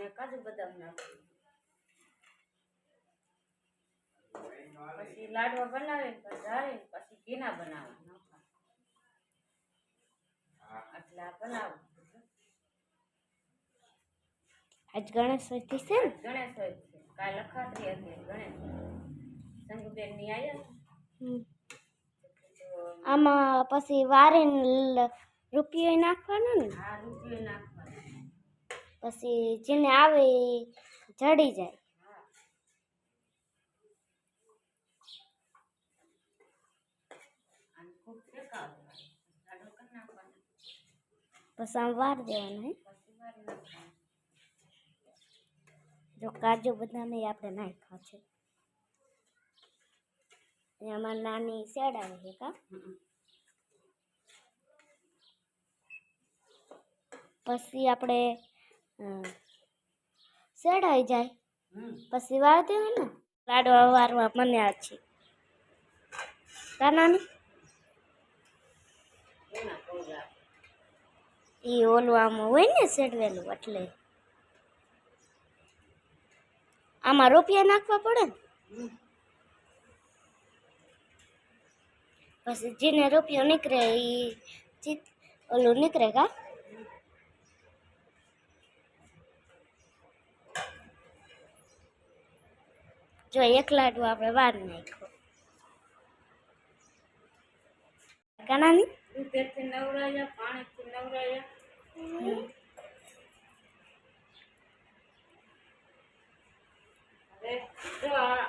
અને કાજુ બદામ નાખું. પછી લાડવા બનાવે જાળીને પછી ઘીના બનાવવા આટલા બનાવું. આજ ગણેશ ચતુર્થી છે ગણેશ હોય છે. કાલ અખાત્રી હતી ગણેશ શંકુબેનની આવ્યા. આમાં પછી વારે રૂપિયો નાખવાનો ને? આ રૂપિયો નાખવાનો. પછી જેને આવે એ જડી જાય. પછી આમ વાર દેવાનું જો કાજુ બદામ આપણે નાખ્યા છે. એમાં નાની શેડ આવે છે કા? પછી આપણે આવી જાય? પછી વાળતી હોય ને? લાડવા વારવા મને આ છે. કા નાની એ ઓલું આમાં હોય ને સેડવેલું એટલે. આમાં રૂપિયા નાખવા પડે ને? પછી જેને રૂપિયો નીકળે એ ચિત ઓલું નીકળે કા? જો એક લાડુ આપણે વાર નાખ્યો કાનાની દૂધેથી નવરાયા પાણીથી નવરાયા હવે જો આ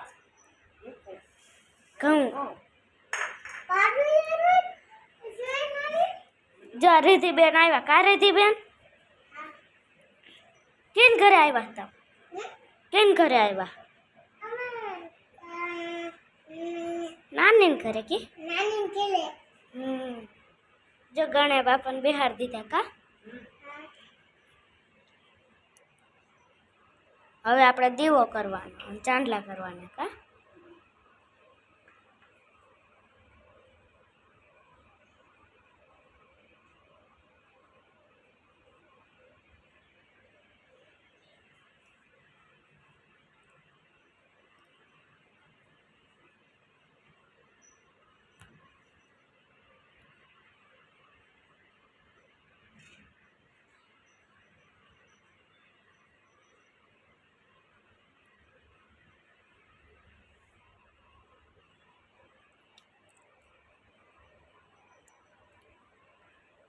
મૂકો. ઘઉં ઘઉં. જો રીધિબેન આવ્યા કા રીધિબેન કેન ઘરે આવ્યા હતા કેન ઘરે આવ્યા નાની ઘરે કે? હમ. જો ગણે બાપાને બિહાર દીધા કા? હવે આપણે દીવો કરવાનો ચાંદલા કરવાના કા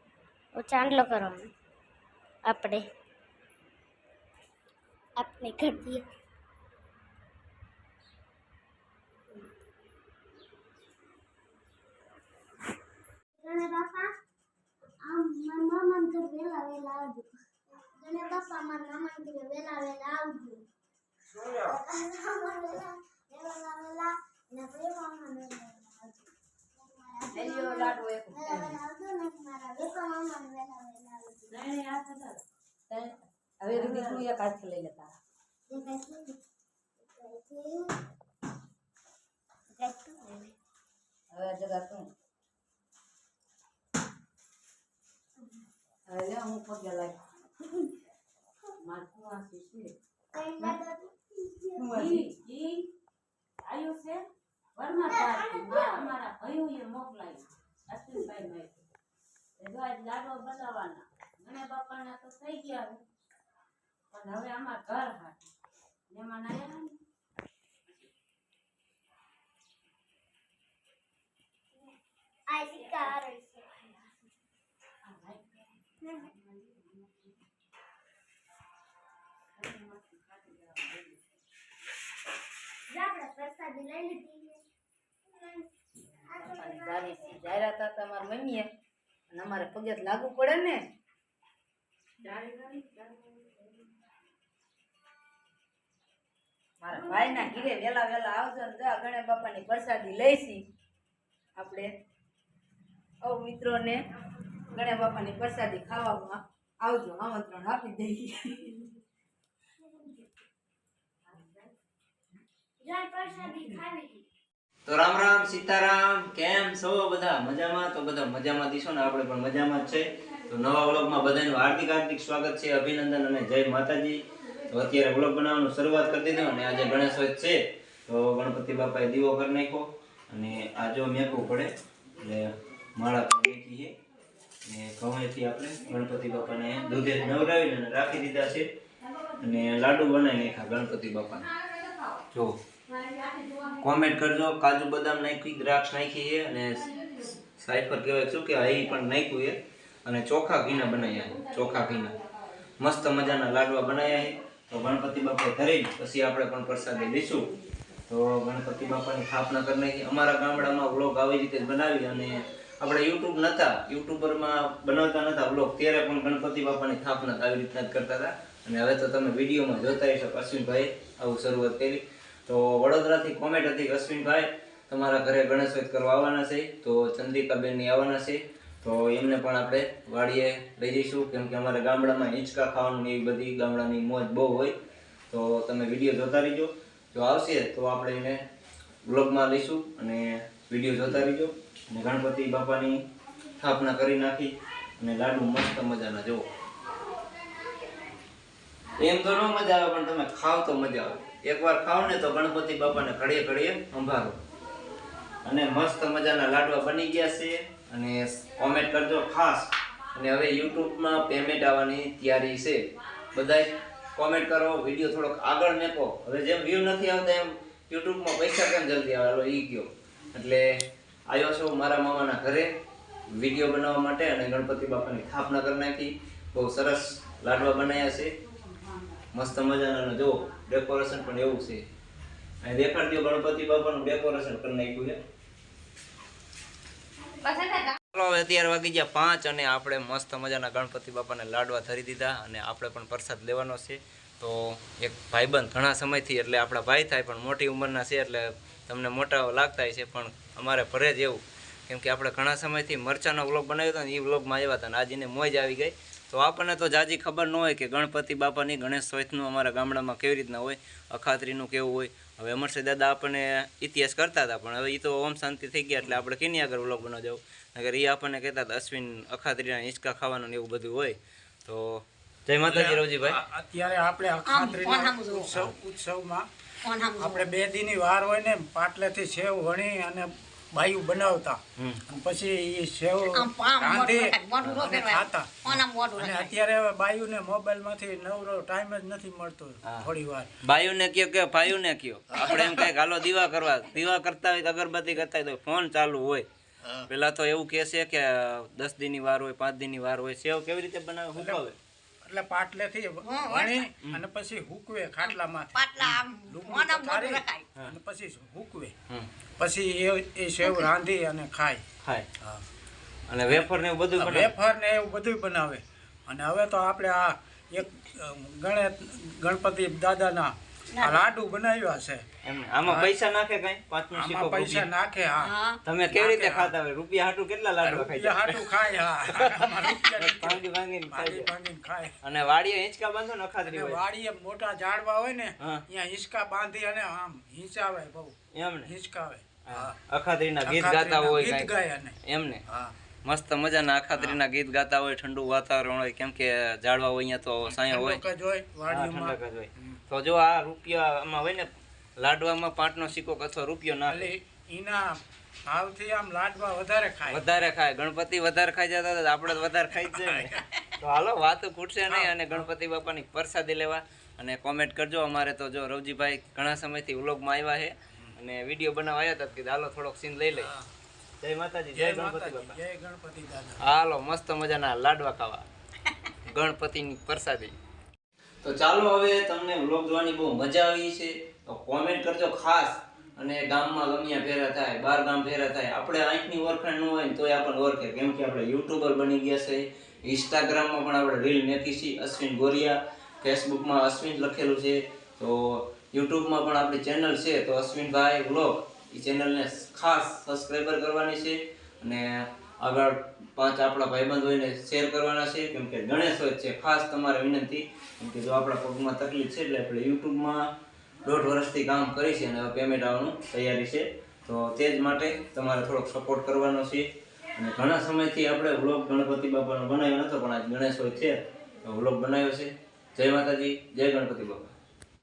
ઓ ચાંદલો કરવાનો. આપણે. આપણે કરીએ ગણે બાપા આમ મારા મામાને વેલા વેલા આવજો. ગણે બાપા મારા ઘરે વેલા વેલા આવજો. વેલા વેલા વેલા વેલા ને મારા બેપા હવે રૂબી તું એક હાથથી લઈ લેતા. હવે જગા તું હવે લે હું પગે લાગી માર કુવાસી છે કઈ લાગે ઈ ઈ આયુ છે વર્મા તારથી માં અમારા ભાઈઓએ મોકલાયું અશ્વિનભાઈ એ જો આજ લાડવા બનાવવાના. ગણે બાપાના તો થઈ ગયા પણ હવે આમાં ઘર હાથ એમાં આવ્યા ને? ભાઈ. પ્રસાદી લઈ લીધી. ગાડી થી જાહેરાત હતા તમારા મમ્મીએ. અને અમારે પગે લાગુ પડે ને. મારા ભાઈના ઘીરે વેલા વેલા આવજો ને જા ગણે બાપાની પ્રસાદી લઈશી. આપણે ઔ મિત્રોને ગણે બાપાની પ્રસાદી ખાવામાં આવજો, આમંત્રણ આપી દઈએ. જાય પ્રસાદી ખાવી. તો રામ રામ, સીતારામ, કેમ છો બધા? મજામાં? તો બધા મજામાં દીશો ને આપણે પણ મજામાં જ છે. તો નવા વ્લોગમાં બધાનું હાર્દિક હાર્દિક સ્વાગત છે, અભિનંદન અને જય માતાજી. તો અત્યારે વ્લોગ બનાવવાનું શરૂઆત કરી દીધો અને આજે ગણેશ ચોથ છે. તો ગણપતિ બાપાએ દીવો કરી નાખ્યો અને આ જો મેકવું પડે, એટલે માળા પણ મેકી છે. ને ઘઉંથી આપણે ગણપતિ બાપાને દૂધે નવરાવીને રાખી દીધા છે. અને લાડુ બનાવી નાખ્યા ગણપતિ બાપાને. જો કોમેન્ટ કરજો. કાજુ બદામ નાખી દ્રાક્ષ નાખી છે અને સાઈફર કહેવાય, શું કે અહીં પણ નાખ્યું છે. અને ચોખા ઘીના બનાવ્યા ચોખા ઘીના. મસ્ત મજાના લાડવા બનાવ્યા છે. તો ગણપતિ બાપાએ ધરી પછી આપણે પણ પ્રસાદી લઈશું. તો ગણપતિ બાપાની સ્થાપના કરી નાખી. અમારા ગામડામાં વ્લોગ આવી રીતે બનાવી અને આપણે યુટ્યુબ નતા. યુટ્યુબરમાં બનાવતા નતા વ્લોગ. ત્યારે પણ ગણપતિ બાપાની સ્થાપના આવી રીતના જ કરતા હતા. અને હવે તો તમે વિડીયોમાં જોતા હશો અશ્વિનભાઈ આવું શરૂઆત કરી. તો વડોદરાથી કોમેન્ટ હતી અશ્વિનભાઈ, તમારા ઘરે ગણેશ કરવા આવવાના છે, તો ચંદ્રિકાબેનની આવવાના છે. તો એમને પણ આપણે વાડીએ લઈ જઈશું, કેમ કે અમારા ગામડામાં હિંચકા ખાવાનું એવી બધી ગામડાની મોજ બહુ હોય. તો તમે વીડિયો જોતા રહીજો. જો આવશે તો આપણે એને બ્લોગમાં લઈશું અને વીડિયો જોતા રહીજો. અને ગણપતિ બાપાની સ્થાપના કરી નાખી અને લાડુ મસ્ત મજાના, જુઓ. એમ તો ન મજા આવે, પણ તમે ખાવ તો મજા આવે. એકવાર ખાવ ને તો ગણપતિ બાપાને ઘડીએ ઘડીએ સંભાળો. અને મસ્ત મજાના લાડવા બની ગયા છે અને કોમેન્ટ કરજો ખાસ. અને હવે યુટ્યુબમાં પેમેન્ટ આવવાની તૈયારી છે. બધાય કોમેન્ટ કરો વીડિયો થોડોક આગળ મેકો. હવે જેમ વ્યૂ નથી આવતા એમ યુટ્યુબમાં પૈસા કેમ જલ્દી આવે? હાલો, ઈ ગયો. એટલે આવ્યો છું મારા મામાના ઘરે વીડિયો બનાવવા માટે અને ગણપતિ બાપાની સ્થાપના કરી નાખી. બહુ સરસ લાડવા બનાવ્યા છે. મસ્ત મજાનું જો ડેકોરેશન પણ એવું છે. અહીં દેખાડ દો ગણપતિ બાપાનું ડેકોરેશન કરી નાખ્યું છે. ચાલો અત્યારે વાગી ગયા પાંચ અને આપણે મસ્ત મજાના ગણપતિ બાપાને લાડવા ધરી દીધા અને આપણે પણ પ્રસાદ લેવાનો છે. તો એક ભાઈબંધ ઘણા સમયથી, એટલે આપણા ભાઈ થાય પણ મોટી ઉંમરના છે, એટલે તમને મોટા લાગતા છે પણ અમારે ભરે જ એવું. કેમ કે આપણે ઘણા સમયથી મરચાનો વ્લોગ બનાવ્યો હતો ને એ વ્લોગમાં આવ્યા હતા ને, આજે મોજ આવી ગઈ. તો આપણને તો જાજી ખબર ન હોય કે ગણપતિ બાપાની ગણેશ ચોથનું અમારા ગામડામાં કેવી રીતના હોય અખાત્રીનું કેવું હોય. હવે અમરસિંહ દાદા આપણને ઇતિહાસ કરતા હતા પણ હવે એ તો ઓમ શાંતિ થઈ ગયા એટલે આપણે કેની આગળ વ્લોગ બનાવ જવું? નગર એ આપણને કહેતા હતા અશ્વિન અખાત્રીના હિંચકા ખાવાનું ને એવું બધું હોય. તો જય માતાજી રવજીભાઈ. અત્યારે આપણે અખાત્રીના ઉત્સવ ઉત્સવમાં આપણે બે દીની વાર હોય ને પાટલેથી સેવ વણી અને બાયું બનાવતા. અને પછી એ સેવ ખાતા. અને અત્યારે હવે બાયુને મોબાઈલમાંથી નવરો ટાઈમ જ નથી મળતો થોડી વાર. ભાઈઓને કયો કે ભાઈઓને કયો? આપણે એમ કઈ હાલો દીવા કરવા. દીવા કરતા હોય અગરબત્તી કરતા હોય તો ફોન ચાલુ હોય. પેલા તો એવું કે છે કે દસ દિનની વાર હોય પાંચ દિનની વાર હોય. સેવ કેવી રીતે બનાવે હુકાવે? એટલે પાટલેથી વણી અને પછી હુકવે પાટલા પથારી રખાય. અને પછી હુકવે. પછી એ એ સેવ રાંધી અને ખાય. ખાય. હા. અને વેફર ને એવું બધું વેફર ને એવું બધું બનાવે. અને હવે તો આપણે આ એક ગણે ગણપતિ દાદાના આ લાડુ બનાવ્યા છે. આમાં પૈસા નાખે કઈ? પાંચનો આમાં પૈસા નાખે હા. તમે કેવી રીતે ખાતા હોય? રૂપિયા હાટું કેટલા લાડુ ખાય રૂપિયા હાટું ખાય હા. આમાં રૂપિયા નીકળે. ભાંગી ભાંગીને ભાંગી ભાંગીને ખાય. અને વાડીએ હિંચકા બાંધો ને અખાત્રી હોય? વાડીએ મોટા ઝાડવા હોય ને. ત્યાં હિંચકા બાંધી અને આમ હિંચાવે બહુ. એમ ને હિંચકાવે. અખાત્રીના ગીત ગાતા હોય ગીત કાંઈ. ગાય અને. એમ ને હા. મસ્ત મજાના અખાત્રીના ગીત ગાતા હોય ઠંડુ વાતાવરણ હોય કેમ કે ઝાડવા હોય અહીંયા તો સાયા હોય. ઠંડક જ તો જો આ રૂપિયામાં હોય ને લાડવામાં પાંચનો સિક્કો અથવા રૂપિયો ના એના ભાવથી આમ લાડવા વધારે ખાય. વધારે ખાય. ગણપતિ વધારે ખાઈ જતા આપણે વધારે ખાઈ જ જાય તો હાલો વાતો ખૂટશે નહીં અને ગણપતિ બાપાની પ્રસાદી લેવા. અને કોમેન્ટ કરજો અમારે તો જો રવજીભાઈ ઘણા સમયથી વ્લોગમાં આવ્યા છે. અને વીડિયો બનાવવા આવ્યા હતા કે હાલો થોડોક સીન લઈ લઈ જય માતાજી જય ગણપતિ બાપા. જય ગણપતિ દાદા. હાલો મસ્ત મજાના લાડવા ખાવા. ગણપતિની પ્રસાદી. તો ચાલો હવે તમને વ્લોગ જોવાની બહુ મજા આવી છે તો કોમેન્ટ કરજો ખાસ. અને ગામમાં ગમ્યા ફેરા થાય બાર ગામ ફેરા થાય આપણે આંખની ઓળખાણ ન હોય ને તોય આપણને ઓળખે. કેમ કે આપણે યુટ્યુબર બની ગયા છે ઇન્સ્ટાગ્રામમાં પણ આપણે રીલ મેકી છીએ અશ્વિન ગોરિયા ફેસબુકમાં અશ્વિન લખેલું છે. તો યુટ્યુબમાં પણ આપણી ચેનલ છે, તો અશ્વિનભાઈ વ્લોગ એ ચેનલને ખાસ સબસ્ક્રાઈબર કરવાની છે અને આગળ પાંચ આપણા ભાઈબંધ હોઈને શેર કરવાના છે, કેમ કે હોય છે, ખાસ તમારે વિનંતી, કેમ કે જો આપણા પગમાં તકલીફ છે એટલે આપણે યુટ્યુબમાં દોઢ વર્ષથી કામ કરી છે અને હવે પેમેન્ટ આવવાનું તૈયારી છે. તો તે જ માટે તમારે થોડોક સપોર્ટ કરવાનો છે. અને ઘણા સમયથી આપણે વ્લોગ ગણપતિ બાપાનો બનાવ્યો નતો, પણ આજ ગણેશ હોય છે, તો વ્લોગ બનાવ્યો છે. જય માતાજી, જય ગણપતિ બાપા.